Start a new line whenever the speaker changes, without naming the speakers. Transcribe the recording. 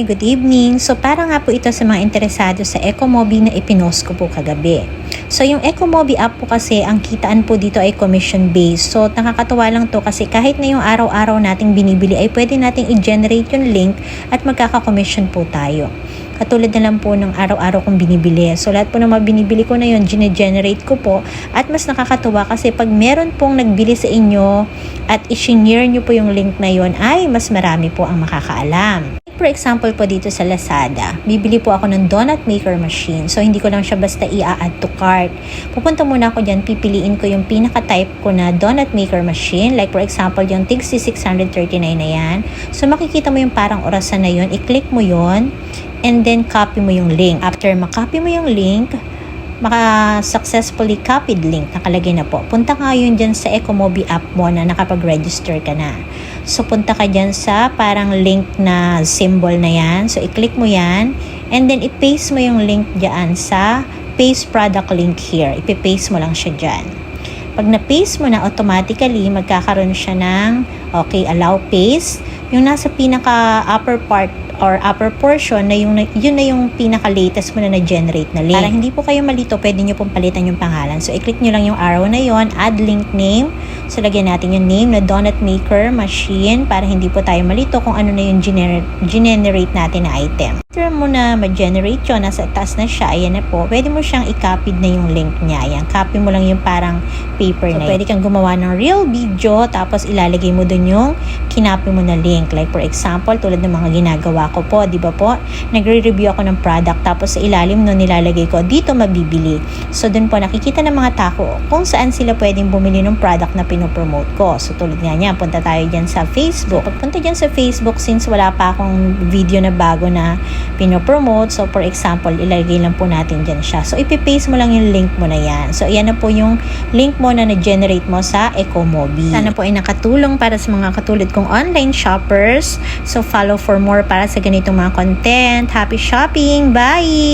Good evening. So para nga po ito sa mga interesado sa Ecomobi na ipinost ko po kagabi. So yung Ecomobi app po kasi ang kitaan po dito ay commission based. So nakakatuwa lang to kasi kahit na yung araw-araw nating binibili ay pwede nating i-generate yung link at magkaka-commission po tayo. Katulad na lang po ng araw-araw kong binibili. So lahat po ng mga binibili ko na yun, gine-generate ko po. At mas nakakatuwa kasi pag meron pong nagbili sa inyo at i-share nyo po yung link na yun, ay mas marami po ang makakaalam. For example po dito sa Lazada, bibili po ako ng donut maker machine. So hindi ko lang siya basta i-add to cart. Pupunta muna ako dyan, pipiliin ko yung pinaka-type ko na donut maker machine. Like for example, yung Tixi 639 na yan. So makikita mo yung parang orasan na yun, i-click mo yun and then copy mo yung link. After makopy mo yung link, maka-successfully copied link, nakalagay na po. Punta ka ngayon dyan sa Ecomobi app mo na nakapag-register ka na. So, punta ka dyan sa parang link na symbol na yan. So, i-click mo yan and then i-paste mo yung link dyan sa paste product link here. Ipi-paste mo lang siya dyan. Pag na-paste mo na automatically, magkakaroon siya ng okay, allow paste. Yung nasa pinaka upper part or upper portion na yung yun na yung pinaka latest mo na na-generate na link. Para hindi po kayo malito, pwede nyo pong palitan yung pangalan. So i-click nyo lang yung arrow na yon, add link name. So lagyan natin yung name na donut maker machine para hindi po tayo malito kung ano na yung gener- generate natin na item. After mo na ma-generate yun, nasa taas na siya, ayan na po, pwede mo siyang i-copy na yung link niya. Ayan, copy mo lang yung parang paper so, na pwede kang gumawa ng real video, tapos ilalagay mo dun yung kinopy mo na link. Like for example, tulad ng mga ginagawa ko po, di ba po? Nagre-review ako ng product, tapos sa ilalim no nilalagay ko, dito mabibili. So dun po, nakikita ng mga tao kung saan sila pwedeng bumili ng product na pinopromote ko. So tulad nga niya, punta tayo dyan sa Facebook. So, pagpunta dyan sa Facebook, since wala pa akong video na bago na pinopromote, so for example, ilagay lang po natin dyan siya. So ipipaste mo lang yung link mo na yan. So ayan na po yung link mo na na-generate mo sa Ecomobi. Sana po ay nakatulong para sa mga katulad kong online shoppers. So follow for more para sa ganitong mga content. Happy shopping! Bye!